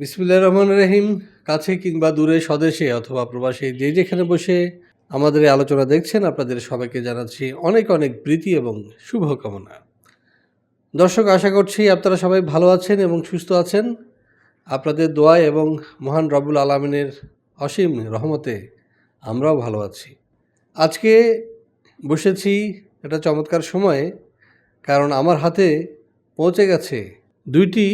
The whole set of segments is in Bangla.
বিসমুল্লাহ রহমান রহিম, কাছে কিংবা দূরে স্বদেশে অথবা প্রবাসে যে যেখানে বসে আমাদের এই আলোচনা দেখছেন, আপনাদের সবাইকে জানাচ্ছি অনেক অনেক প্রীতি এবং শুভকামনা। দর্শক, আশা করছি আপনারা সবাই ভালো আছেন এবং সুস্থ আছেন। আপনাদের দোয়া এবং মহান রবুল আলমিনের অসীম রহমতে আমরাও ভালো আছি। আজকে বসেছি একটা চমৎকার সময়ে, কারণ আমার হাতে পৌঁছে গেছে দুইটি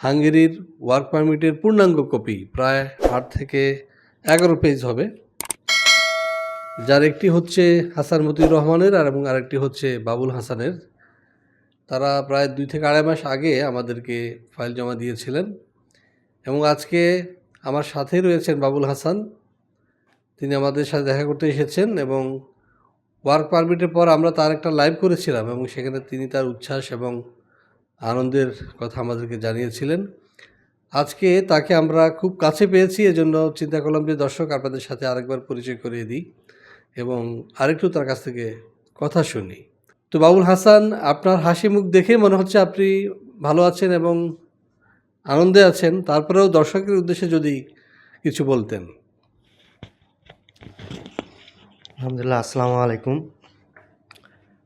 হাঙ্গেরির ওয়ার্ক পারমিটের পূর্ণাঙ্গ কপি প্রায় আট থেকে এগারো পেজ হবে, যার একটি হচ্ছে হাসান মতিউর রহমানের আর এবং আরেকটি হচ্ছে বাবুল হাসানের। তারা প্রায় দুই থেকে আড়াই মাস আগে আমাদেরকে ফাইল জমা দিয়েছিলেন এবং আজকে আমার সাথেই রয়েছেন বাবুল হাসান। তিনি আমাদের সাথে দেখা করতে এসেছেন এবং ওয়ার্ক পারমিটের পর আমরা তার একটা লাইভ করেছিলাম এবং সেখানে তিনি তার উচ্ছ্বাস এবং আনন্দের কথা আমাদেরকে জানিয়েছিলেন। আজকে তাকে আমরা খুব কাছে পেয়েছি, এজন্য চিন্তা করলাম যে দর্শক আপনাদের সাথে আরেকবার পরিচয় করিয়ে দিই এবং আরেকটু তার কাছ থেকে কথা শুনি। তো বাবুল হাসান, আপনার হাসি মুখ দেখে মনে হচ্ছে আপনি ভালো আছেন এবং আনন্দে আছেন। তারপরেও দর্শকের উদ্দেশ্যে যদি কিছু বলতেন। আলহামদুলিল্লাহ, আসসালামু আলাইকুম।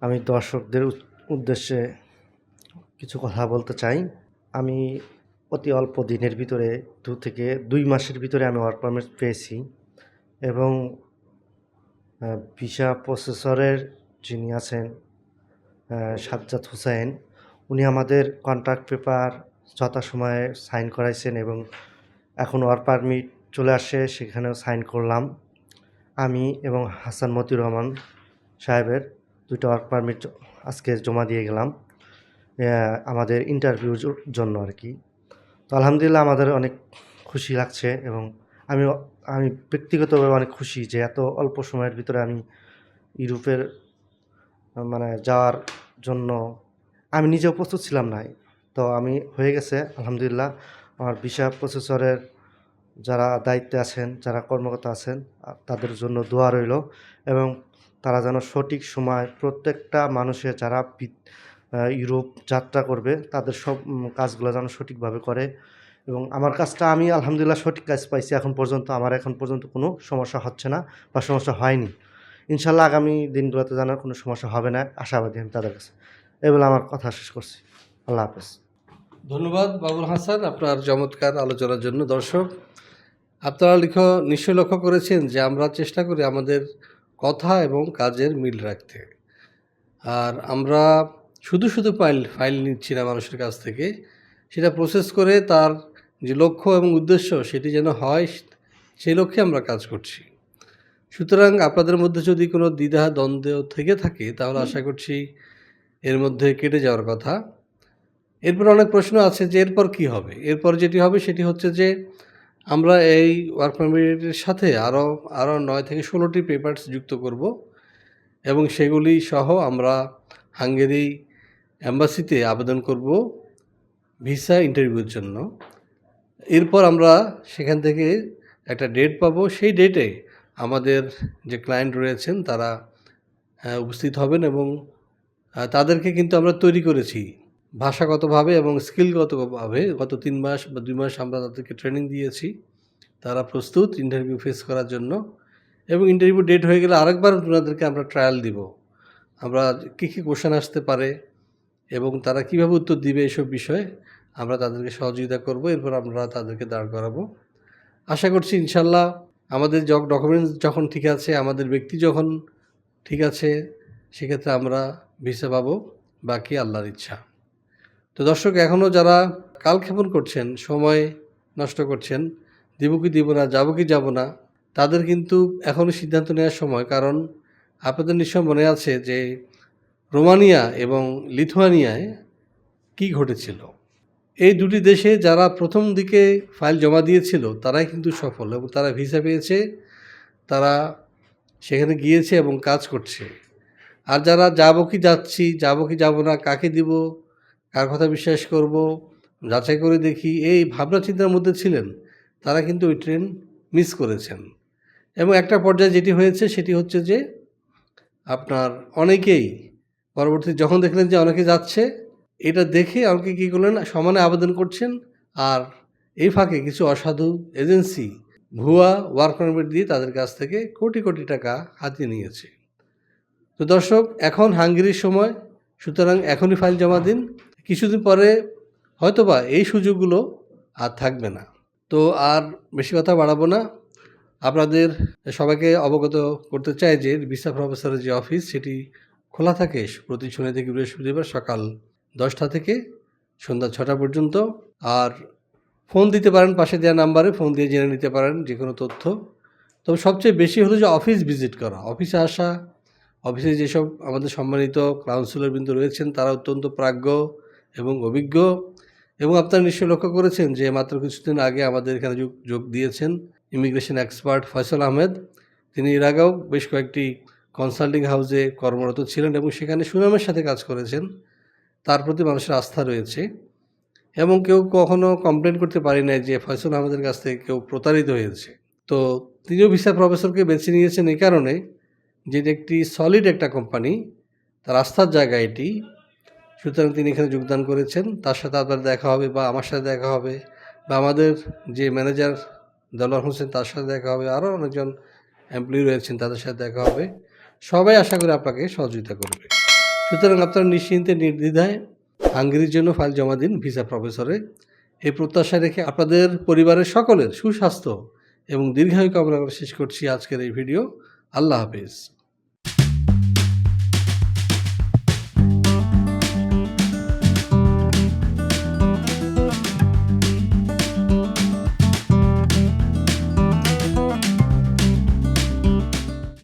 আমি দর্শকদের উদ্দেশ্যে কিছু কথা বলতে চাই। আমি অতি অল্প দিনের ভিতরে, দু থেকে দুই মাসের ভিতরে আমি ওয়ার্ক পারমিট পেয়েছি এবং ভিসা প্রসেসরের যিনি আছেন সাজ্জাদ হুসাইন, উনি আমাদের কন্ট্রাক্ট পেপার যথাসময়ে সাইন করাইছেন এবং এখন ওয়ার্ক পারমিট চলে আসে, সেখানেও সাইন করলাম। আমি এবং হাসান মতি রহমান সাহেবের দুটো ওয়ার্ক পারমিট আজকে জমা দিয়ে গেলাম। আমাদের ইন্টারভিউর জন্য আর কি তো আলহামদুলিল্লাহ আমাদের অনেক খুশি লাগছে এবং আমি আমি ব্যক্তিগতভাবে অনেক খুশি যে এত অল্প সময়ের ভিতরে আমি ইউরোপের মানে যাওয়ার জন্য আমি নিজেও প্রস্তুত ছিলাম না তো আমি হয়ে গেছে, আলহামদুলিল্লাহ। আমার ভিসা প্রসেসরের যারা দায়িত্বে আছেন, যারা কর্মকর্তা আছেন তাদের জন্য দোয়া রইল এবং তারা যেন সঠিক সময় প্রত্যেকটা মানুষের, যারা ইউরোপ যাত্রা করবে, তাদের সব কাজগুলো যেন সঠিকভাবে করে। এবং আমার কাজটা আমি আলহামদুলিল্লাহ সঠিক কাজ পাইছি, এখন পর্যন্ত আমার এখন পর্যন্ত কোনো সমস্যা হচ্ছে না বা সমস্যা হয়নি। ইনশাল্লাহ আগামী দিনগুলোতে যেন কোনো সমস্যা হবে না, আশাবাদী আমি তাদের কাছে। এই বলে আমার কথা শেষ করছি। আল্লাহ হাফেজ। ধন্যবাদ বাবুল হাসান আপনার চমৎকার আলোচনার জন্য। দর্শক, আপনারা লিখ নিশ্চয় লক্ষ্য করেছেন যে আমরা চেষ্টা করি আমাদের কথা এবং কাজের মিল রাখতে। আর আমরা শুধু শুধু ফাইল ফাইল নিচ্ছি না মানুষের কাছ থেকে। সেটা প্রসেস করে তার যে লক্ষ্য এবং উদ্দেশ্য সেটি যেন হয়, সেই লক্ষ্যে আমরা কাজ করছি। সুতরাং আপনাদের মধ্যে যদি কোনো দ্বিধা, দ্বন্দ্ব থেকে থাকে, তাহলে আশা করছি এর মধ্যে কেটে যাওয়ার কথা। এরপর অনেক প্রশ্ন আছে যে এরপর কি হবে? এরপর যেটি হবে সেটি হচ্ছে যে আমরা এই ওয়ার্ক পারমিটের সাথে আরও আরও নয় থেকে ষোলোটি পেপারস যুক্ত করব এবং সেগুলি সহ আমরা হাঙ্গেরি অ্যাম্বাসিতে আবেদন করব ভিসা ইন্টারভিউর জন্য। এরপর আমরা সেখান থেকে একটা ডেট পাবো। সেই ডেটে আমাদের যে ক্লায়েন্ট রয়েছেন, তারা উপস্থিত হবেন এবং তাদেরকে কিন্তু আমরা তৈরি করেছি ভাষাগতভাবে এবং স্কিলগতভাবে গত তিন মাস বা দুই মাস আমরা তাদেরকে ট্রেনিং দিয়েছি। তারা প্রস্তুত ইন্টারভিউ ফেস করার জন্য এবং ইন্টারভিউ ডেট হয়ে গেলে আরেকবার ওনাদেরকে আমরা ট্রায়াল দিব। আমরা কী কী কোশ্চেন আসতে পারে এবং তারা কীভাবে উত্তর দিবে এসব বিষয়ে আমরা তাদেরকে সহযোগিতা করব, এরপর আমরা তাদেরকে দাঁড় করাবো। আশা করছি ইনশাল্লাহ আমাদের ডকুমেন্টস যখন ঠিক আছে, আমাদের ব্যক্তি যখন ঠিক আছে, সেক্ষেত্রে আমরা ভিসা পাবো, বাকি আল্লাহর ইচ্ছা। তো দর্শক এখনও যারা কালক্ষেপণ করছেন, সময় নষ্ট করছেন, দিব কি দিব না, যাব কি যাব না, তাদের কিন্তু এখনও সিদ্ধান্ত নেওয়ার সময়, কারণ আপনাদের নিশ্চয় মনে আছে যে রোমানিয়া এবং লিথুয়ানিয়ায় কি ঘটেছিল? এই দুটি দেশে যারা প্রথম দিকে ফাইল জমা দিয়েছিল, তারাই কিন্তু সফল এবং তারা ভিসা পেয়েছে, তারা সেখানে গিয়েছে এবং কাজ করছে। আর যারা যাব কি যাচ্ছি, যাব কি যাব না, কাকে দিব, কার কথা বিশ্বাস করব, যাচাই করে দেখি, এই ভাবনা চিন্তার মধ্যে ছিলেন, তারা কিন্তু ওই ট্রেন মিস করেছেন। এবং একটা পর্যায়ে যেটি হয়েছে, সেটি হচ্ছে যে আপনার অনেকেই পরবর্তী যখন দেখলেন যে অনেকে যাচ্ছে, এটা দেখে অনেকে কী করলেন? সমানে আবেদন করছেন। আর এই ফাঁকে কিছু অসাধু এজেন্সি ভুয়া ওয়ার্ক পারমিট দিয়ে তাদের কাছ থেকে কোটি কোটি টাকা হাতিয়ে নিয়েছে। তো দর্শক, এখন হাঙ্গেরির সময়, সুতরাং এখনই ফাইল জমা দিন। কিছুদিন পরে হয়তোবা এই সুযোগগুলো আর থাকবে না। তো আর বেশি কথা বাড়াবো না। আপনাদের সবাইকে অবগত করতে চাই যে ভিসা প্রফেসরের যে অফিস, সেটি খোলা থাকে প্রতি শনি থেকে বৃহস্পতিবার সকাল দশটা থেকে সন্ধ্যা ছটা পর্যন্ত। আর ফোন দিতে পারেন, পাশে দেওয়া নাম্বারে ফোন দিয়ে জেনে নিতে পারেন যে কোনো তথ্য। তবে সবচেয়ে বেশি হলো যে অফিস ভিজিট করা, অফিসে আসা। অফিসে যেসব আমাদের সম্মানিত কাউন্সিলর বিন্দু রয়েছেন, তারা অত্যন্ত প্রাজ্ঞ এবং অভিজ্ঞ এবং আপনারা নিশ্চয়ই লক্ষ্য করেছেন যে মাত্র কিছুদিন আগে আমাদের এখানে যোগ যোগ দিয়েছেন ইমিগ্রেশন এক্সপার্ট ফয়সল আহমেদ। তিনি এর আগেও বেশ কয়েকটি কনসাল্টিং হাউসে কর্মরত ছিলেন এবং সেখানে সুনামের সাথে কাজ করেছেন। তার প্রতি মানুষের আস্থা রয়েছে এবং কেউ কখনো কমপ্লেন করতে পারি নাই যে ফয়সল আহমেদের কাছ থেকে কেউ প্রতারিত হয়েছে। তো তিনিও ভিসা প্রফেসরকে বেছে নিয়েছেন এই কারণে যে একটি সলিড একটা কোম্পানি তার আস্থার জায়গা এটি। সুতরাং তিনি এখানে যোগদান করেছেন। তার সাথে আপনার দেখা হবে বা আমার সাথে দেখা হবে বা আমাদের যে ম্যানেজার দেলোয়ার হোসেন তার সাথে দেখা হবে। আরও অনেকজন এমপ্লয়ি রয়েছেন, তাদের সাথে দেখা হবে। সবাই আশা করি আপনাকে সহযোগিতা করবে। সুতরাং আপনারা নিশ্চিন্তে, নির্দ্বিধায় হাঙ্গেরির জন্য ফাইল জমা দিন, ভিসা প্রফেসরে। এই প্রত্যাশা রেখে আপনাদের পরিবারের সকলের সুস্বাস্থ্য এবং দীর্ঘায়ু কামনা করে শেষ করছি আজকের এই ভিডিও। আল্লাহ হাফিজ।